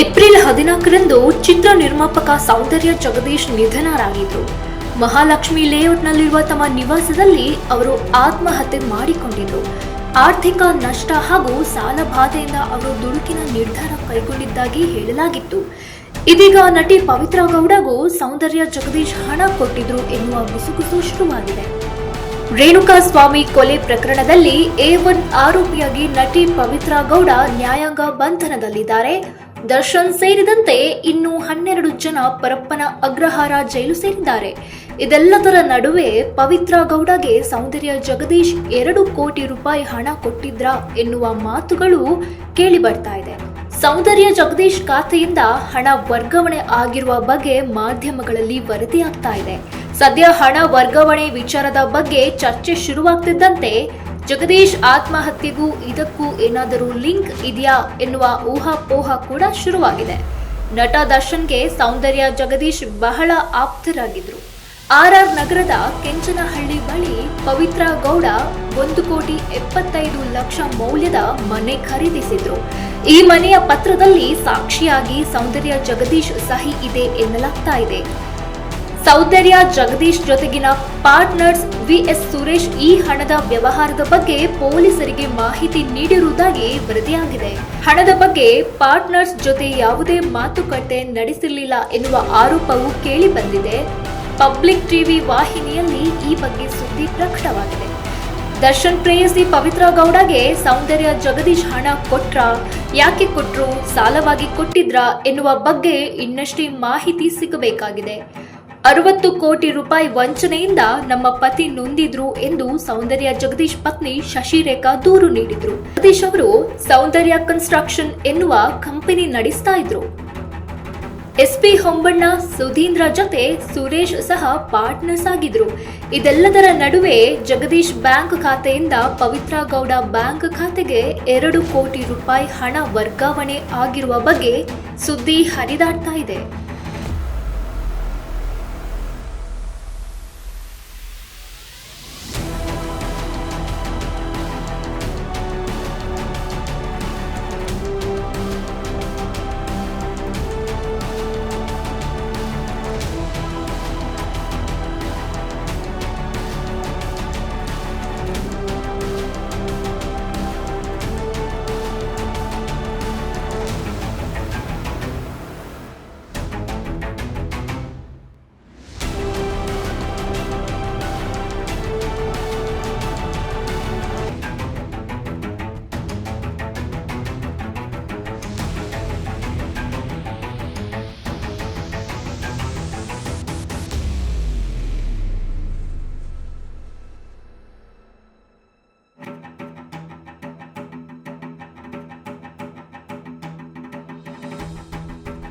April ಹದಿನಾಲ್ಕರಂದು ಚಿತ್ರ ನಿರ್ಮಾಪಕ ಸೌಂದರ್ಯ ಜಗದೀಶ್ ನಿಧನರಾಗಿದ್ರು ಮಹಾಲಕ್ಷ್ಮಿ ಲೇಔಟ್ನಲ್ಲಿರುವ ತಮ್ಮ ನಿವಾಸದಲ್ಲಿ ಅವರು ಆತ್ಮಹತ್ಯೆ ಮಾಡಿಕೊಂಡಿದ್ರು ಆರ್ಥಿಕ ನಷ್ಟ ಹಾಗೂ ಸಾಲ ಬಾಧೆಯಿಂದ ಅವರು ದುಡುಕಿನ ನಿರ್ಧಾರ ಕೈಗೊಂಡಿದ್ದಾಗಿ ಹೇಳಲಾಗಿತ್ತು. ಇದೀಗ ನಟಿ ಪವಿತ್ರ ಗೌಡಗೂ ಸೌಂದರ್ಯ ಜಗದೀಶ್ ಹಣ ಕೊಟ್ಟಿದ್ರು ಎನ್ನುವ ಗುಸುಗುಸು ಶುರುವಾಗಿದೆ. ರೇಣುಕಾ ಸ್ವಾಮಿ ಕೊಲೆ ಪ್ರಕರಣದಲ್ಲಿ ಎ ಒನ್ ಆರೋಪಿಯಾಗಿ ನಟಿ ಪವಿತ್ರ ಗೌಡ ನ್ಯಾಯಾಂಗ ಬಂಧನದಲ್ಲಿದ್ದಾರೆ. ದರ್ಶನ್ ಸೇರಿದಂತೆ ಇನ್ನು ಹನ್ನೆರಡು ಜನ ಪರಪ್ಪನ ಅಗ್ರಹಾರ ಜೈಲು ಸೇರಿದ್ದಾರೆ. ಇದೆಲ್ಲದರ ನಡುವೆ ಪವಿತ್ರ ಗೌಡಗೆ ಸೌಂದರ್ಯ ಜಗದೀಶ್ ಎರಡು ಕೋಟಿ ರೂಪಾಯಿ ಹಣ ಕೊಟ್ಟಿದ್ರ ಎನ್ನುವ ಮಾತುಗಳು ಕೇಳಿ ಬರ್ತಾ ಇದೆ. ಸೌಂದರ್ಯ ಜಗದೀಶ್ ಖಾತೆಯಿಂದ ಹಣ ವರ್ಗಾವಣೆ ಆಗಿರುವ ಬಗ್ಗೆ ಮಾಧ್ಯಮಗಳಲ್ಲಿ ವರದಿಯಾಗ್ತಾ ಇದೆ. ಸದ್ಯ ಹಣ ವರ್ಗಾವಣೆ ವಿಚಾರದ ಬಗ್ಗೆ ಚರ್ಚೆ ಶುರುವಾಗ್ತಿದ್ದಂತೆ ಜಗದೀಶ್ ಆತ್ಮಹತ್ಯೆಗೂ ಇದಕ್ಕೂ ಏನಾದರೂ ಲಿಂಕ್ ಇದೆಯಾ ಎನ್ನುವ ಊಹಾಪೋಹ ಕೂಡ ಶುರುವಾಗಿದೆ. ನಟ ದರ್ಶನ್ಗೆ ಸೌಂದರ್ಯ ಜಗದೀಶ್ ಬಹಳ ಆಪ್ತರಾಗಿದ್ರು. ಆರ್ ಆರ್ ನಗರದ ಕೆಂಚನಹಳ್ಳಿ ಬಳಿ ಪವಿತ್ರ ಗೌಡ ಒಂದು ಕೋಟಿ ಎಪ್ಪತ್ತೈದು ಲಕ್ಷ ಮೌಲ್ಯದ ಮನೆ ಖರೀದಿಸಿದ್ರು. ಈ ಮನೆಯ ಪತ್ರದಲ್ಲಿ ಸಾಕ್ಷಿಯಾಗಿ ಸೌಂದರ್ಯ ಜಗದೀಶ್ ಸಹಿ ಇದೆ ಎನ್ನಲಾಗ್ತಾ ಇದೆ. ಸೌಂದರ್ಯ ಜಗದೀಶ್ ಜೊತೆಗಿನ ಪಾರ್ಟ್ನರ್ಸ್ ವಿಎಸ್ ಸುರೇಶ್ ಈ ಹಣದ ವ್ಯವಹಾರದ ಬಗ್ಗೆ ಪೊಲೀಸರಿಗೆ ಮಾಹಿತಿ ನೀಡಿರುವುದಾಗಿ ವರದಿಯಾಗಿದೆ. ಹಣದ ಬಗ್ಗೆ ಪಾರ್ಟ್ನರ್ಸ್ ಜೊತೆ ಯಾವುದೇ ಮಾತುಕತೆ ನಡೆಸಿರಲಿಲ್ಲ ಎನ್ನುವ ಆರೋಪವು ಕೇಳಿಬಂದಿದೆ ಪಬ್ಲಿಕ್ ಟಿವಿ ವಾಹಿನಿಯಲ್ಲಿ ಈ ಬಗ್ಗೆ ಸುದ್ದಿ ಪ್ರಕಟವಾಗಿದೆ. ದರ್ಶನ್ ಪ್ರೇಯಸಿ ಪವಿತ್ರ ಗೌಡಗೆ ಸೌಂದರ್ಯ ಜಗದೀಶ್ ಹಣ ಕೊಟ್ರ, ಯಾಕೆ ಕೊಟ್ರು, ಸಾಲವಾಗಿ ಕೊಟ್ಟಿದ್ರಾ ಎನ್ನುವ ಬಗ್ಗೆ ಇನ್ನಷ್ಟೇ ಮಾಹಿತಿ ಸಿಗಬೇಕಾಗಿದೆ. ಅರವತ್ತು ಕೋಟಿ ರೂಪಾಯಿ ವಂಚನೆಯಿಂದ ನಮ್ಮ ಪತಿ ನೊಂದಿದ್ರು ಎಂದು ಸೌಂದರ್ಯ ಜಗದೀಶ್ ಪತ್ನಿ ಶಶಿರೇಖಾ ದೂರು ನೀಡಿದ್ರು. ಜಗದೀಶ್ ಅವರು ಸೌಂದರ್ಯ ಕನ್ಸ್ಟ್ರಕ್ಷನ್ ಎನ್ನುವ ಕಂಪನಿ ನಡೆಸ್ತಾ ಇದ್ರು. ಎಸ್ಪಿ ಹೊಂಬಣ್ಣ, ಸುಧೀಂದ್ರ ಜೊತೆ ಸುರೇಶ್ ಸಹ ಪಾರ್ಟ್ನರ್ಸ್ ಆಗಿದ್ರು. ಇದೆಲ್ಲದರ ನಡುವೆ ಜಗದೀಶ್ ಬ್ಯಾಂಕ್ ಖಾತೆಯಿಂದ ಪವಿತ್ರ ಗೌಡ ಬ್ಯಾಂಕ್ ಖಾತೆಗೆ ಎರಡು ಕೋಟಿ ರೂಪಾಯಿ ಹಣ ವರ್ಗಾವಣೆ ಆಗಿರುವ ಬಗ್ಗೆ ಸುದ್ದಿ ಹರಿದಾಡ್ತಾ ಇದೆ.